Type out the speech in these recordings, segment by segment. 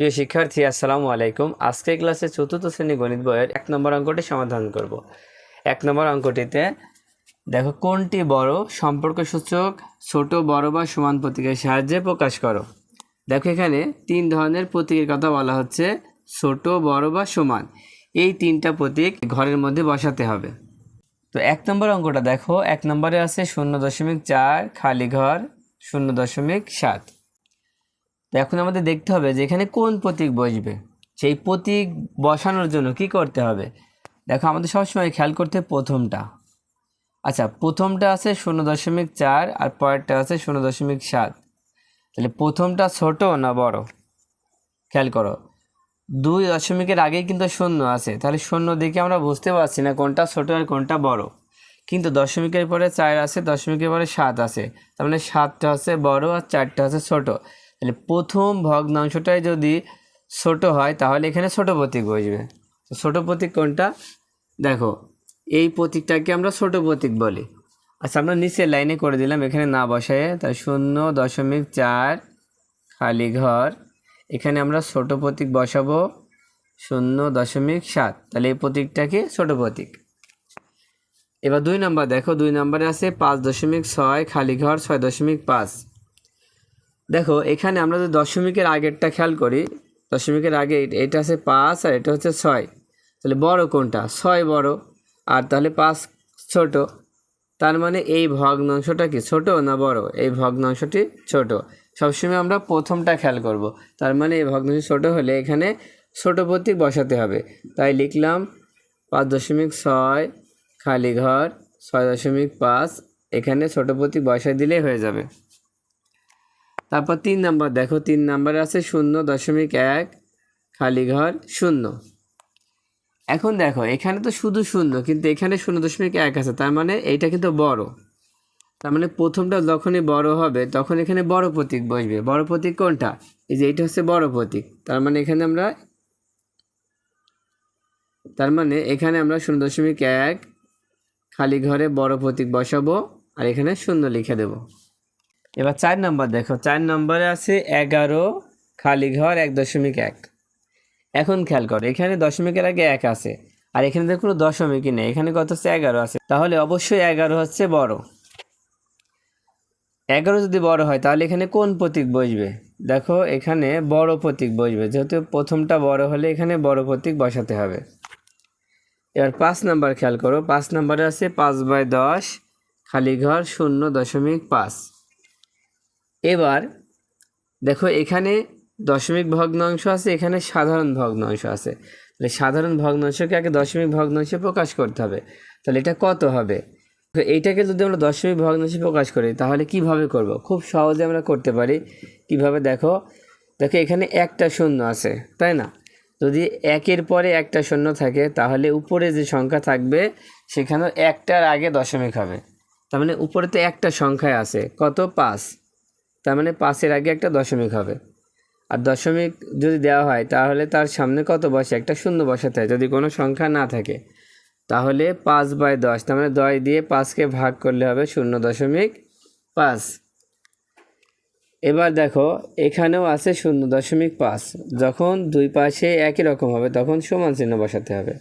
প্রিয় শিক্ষার্থী, আসসালামু আলাইকুম। আজকের ক্লাসে চতুর্থ শ্রেণি গণিত বইয়ের এক নম্বর অঙ্কটি সমাধান করব। এক নম্বর অঙ্কটিতে, দেখো কোনটি বড়? সম্পর্ক সূচক, ছোট, বড় বা সমান প্রতীকের সাহায্যে প্রকাশ করো। দেখো এখানে তিন ধরনের প্রতীকের কথা বলা হচ্ছে, ছোট, বড় বা সমান। এই তিনটা প্রতীক ঘরের মধ্যে বসাতে হবে। তো এক নম্বর অঙ্কটা দেখো, এক নম্বরে আছে শূন্য দশমিক চার, খালি ঘর, শূন্য দশমিক সাত। তো এখন আমাদের দেখতে হবে যে এখানে কোন প্রতীক বসবে। সেই প্রতীক বসানোর জন্য কি করতে হবে? দেখো, আমাদের সবসময় খেয়াল করতে প্রথমটা। আচ্ছা প্রথমটা আছে শূন্য দশমিক চার আর পরেরটা আছে শূন্য দশমিক সাত। তাহলে প্রথমটা ছোট না বড়? খেয়াল করো, দুই দশমিকের আগেই কিন্তু শূন্য আছে। তাহলে শূন্য দেখে আমরা বুঝতে পারছি না কোনটা ছোট আর কোনটা বড়। কিন্তু দশমিকের পরে চার আছে, দশমিকের পরে সাত আছে। তার মানে সাতটা হচ্ছে বড় আর চারটা হচ্ছে ছোট। তাহলে প্রথম ভগ্নাংশটাই যদি ছোট হয়, তাহলে এখানে ছোট প্রতীক বসবে। তো ছোট প্রতীক কোনটা? দেখো, এই প্রতীকটাকে আমরা ছোট প্রতীক বলি। আচ্ছা আমরা নিচের লাইনে করে দিলাম, এখানে না বসায়। তাই শূন্য দশমিক চার খালি ঘর, এখানে আমরা ছোট প্রতীক বসাবো, শূন্য দশমিক সাত। তাহলে এই প্রতীকটাকে ছোট প্রতীক। এবার দুই নাম্বার, দেখো, দুই নাম্বারে আছে পাঁচ দশমিক ছয় খালি ঘর, ছয় দশমিক পাঁচ। দেখো, এখানে আমরা যদি দশমিকের আগেরটা খেয়াল করি, দশমিকের আগে এটা আছে পাঁচ আর এটা হচ্ছে ছয়। তাহলে বড় কোনটা? ছয় বড়। আর তাহলে পাঁচ ছোট। তার মানে এই ভগ্নাংশটা কি ছোট না বড়? এই ভগ্নাংশটি ছোট। সবসময় আমরা প্রথমটা খেয়াল করব। তার মানে এই ভগ্নাংশ ছোট হলে এখানে ছোট প্রতীক বসাতে হবে। তাই লিখলাম পাঁচ দশমিক ছয় খালি ঘর, ছয় দশমিক পাঁচ, এখানে ছোট প্রতীক বসাই দিলেই হয়ে যাবে। তারপর তিন নাম্বার, দেখো তিন নাম্বারে আছে শূন্য দশমিক এক, খালি ঘর শূন্য। এখন দেখো, এখানে তো শুধু শূন্য, কিন্তু এখানে শূন্য দশমিক এক আছে, তার মানে এইটা কিন্তু বড়। তার মানে প্রথমটা যখনই বড় হবে, তখন এখানে বড় প্রতীক বসবে। বড় প্রতীক কোনটা? এই যে এটা হচ্ছে বড় প্রতীক, তার মানে এখানে আমরা, তার মানে এখানে আমরা শূন্য দশমিক এক, খালি ঘরে বড় প্রতীক বসাবো, আর এখানে শূন্য লিখে দেব। এবার চার নম্বর দেখো, চার নম্বরে আছে এগারো, খালি ঘর এক দশমিক এক। এখন খেয়াল করো, এখানে দশমিকের আগে এক আছে, আর এখানে তো কোনো দশমিকই নেই, এখানে কত হচ্ছে এগারো আছে। তাহলে অবশ্যই এগারো হচ্ছে বড়। এগারো যদি বড় হয়, তাহলে এখানে কোন প্রতীক বসবে? দেখো, এখানে বড় প্রতীক বসবে, যেহেতু প্রথমটা বড় হলে এখানে বড় প্রতীক বসাতে হবে। এবার পাঁচ নাম্বার খেয়াল করো, পাঁচ নাম্বারে আছে পাঁচ বাই দশ, খালি ঘর শূন্য দশমিক পাঁচ। এবার দেখো এখানে দশমিক ভগ্নাংশ আছে, এখানে সাধারণ ভগ্নাংশ আছে। তাহলে সাধারণ ভগ্নাংশকে আগে দশমিক ভগ্নাংশে প্রকাশ করতে হবে। তাহলে এটা কত হবে? এইটাকে যদি আমরা দশমিক ভগ্নাংশে প্রকাশ করি, তাহলে কীভাবে করব? খুব সহজে আমরা করতে পারি। কীভাবে? দেখো দেখো এখানে একটা শূন্য আছে, তাই না? যদি একের পরে একটা শূন্য থাকে, তাহলে উপরে যে সংখ্যা থাকবে সেখানে একটার আগে দশমিক হবে। তার মানে উপরে তো একটা সংখ্যায় আছে। কত? পাঁচ। তার মানে পাঁচের আগে একটা দশমিক হবে। আর দশমিক যদি দেওয়া হয়, তাহলে তার সামনে কত বসে? একটা শূন্য বসাতে হয়। যদি কোনো সংখ্যা না থাকে, তাহলে পাঁচ বাই দশ, তার মানে দশ দিয়ে পাঁচকে ভাগ করলে হবে শূন্য দশমিক পাঁচ। এবার দেখো, এখানেও আছে শূন্য দশমিক পাঁচ। যখন দুই পাশে একই রকম হবে, তখন সমান চিহ্ন বসাতে হবে।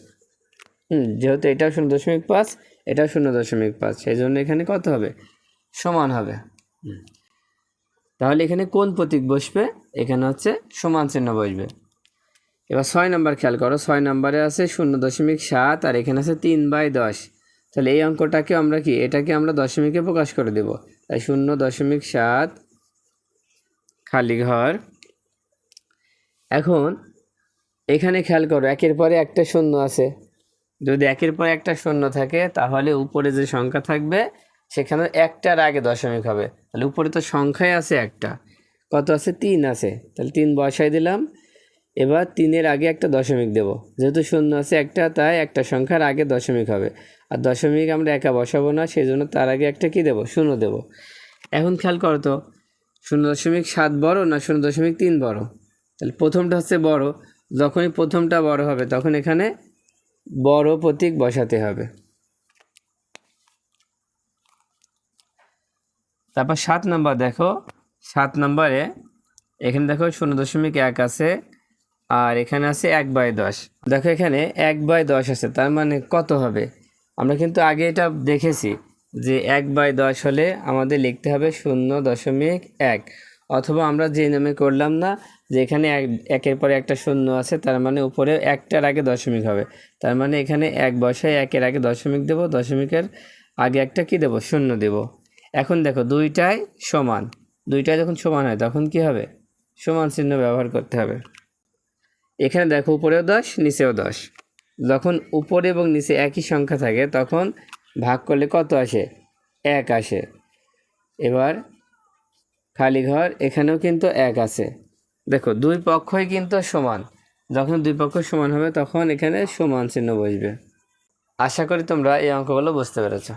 হুম, যেহেতু এটাও শূন্য দশমিক পাঁচ, এটাও শূন্য দশমিক পাঁচ, সেই জন্য এখানে কত হবে? সমান হবে। তাহলে এখানে কোন প্রতীক বসবে? এখানে হচ্ছে সমান চিহ্ন বসবে। এবার ছয় নম্বর খেয়াল করো, ছয় নম্বরে আছে শূন্য দশমিক সাত আর এখানে আছে তিন বাই দশ। তাহলে এই অঙ্কটাকে আমরা কি, এটাকে আমরা দশমিকে প্রকাশ করে দেব। তাই শূন্য দশমিক সাত খালি ঘর। এখন এখানে খেয়াল করো, একের পরে একটা শূন্য আছে। যদি একের পরে একটা শূন্য থাকে, তাহলে উপরে যে সংখ্যা থাকবে সেখানে একটার আগে দশমিক হবে। তাহলে উপরে তো সংখ্যায় আছে একটা। কত আছে? তিন আছে। তাহলে তিন বসাই দিলাম। এবার তিনের আগে একটা দশমিক দেব। যেহেতু শূন্য আছে একটা, তাই একটা সংখ্যার আগে দশমিক হবে। আর দশমিক আমরা একা বসাবো না সেই জন্য তার আগে একটা কি দেব? শূন্য দেব। এখন খেয়াল করো তো, শূন্য দশমিক সাত বড় না শূন্য দশমিক তিন বড়? তাহলে প্রথমটা হচ্ছে বড়। যখনই প্রথমটা বড় হবে, তখন এখানে বড় প্রতীক বসাতে হবে। তারপর সাত নাম্বার দেখো, সাত নম্বরে এখানে দেখো শূন্য দশমিক এক আছে, আর এখানে আছে এক বাই দশ। দেখো এখানে এক বাই দশ আছে, তার মানে কত হবে? আমরা কিন্তু আগে এটা দেখেছি যে এক বাই দশ হলে আমাদের লিখতে হবে শূন্য দশমিক এক। অথবা আমরা যে নামে করলাম না, যে এখানে এক, একের পরে একটা শূন্য আছে, তার মানে উপরে একটার আগে দশমিক হবে। তার মানে এখানে এক বসায় একের আগে দশমিক দেব, দশমিকের আগে একটা কি দেব? শূন্য দেব। এখন দেখো দুইটাই সমান। দুইটাই যখন সমান হয়, তখন কি হবে? সমান চিহ্ন ব্যবহার করতে হবে। এখানে দেখো উপরেও দশ, নিচেও দশ। যখন উপরে এবং নিচে একই সংখ্যা থাকে, তখন ভাগ করলে কত আসে? এক আসে। এবার খালি ঘর, এখানেও কিন্তু এক আছে। দেখো, দুই পক্ষই কিন্তু সমান। যখন দুই পক্ষ সমান হবে, তখন এখানে সমান চিহ্ন বসবে। আশা করি তোমরা এই অঙ্কগুলো বুঝতে পেরেছ।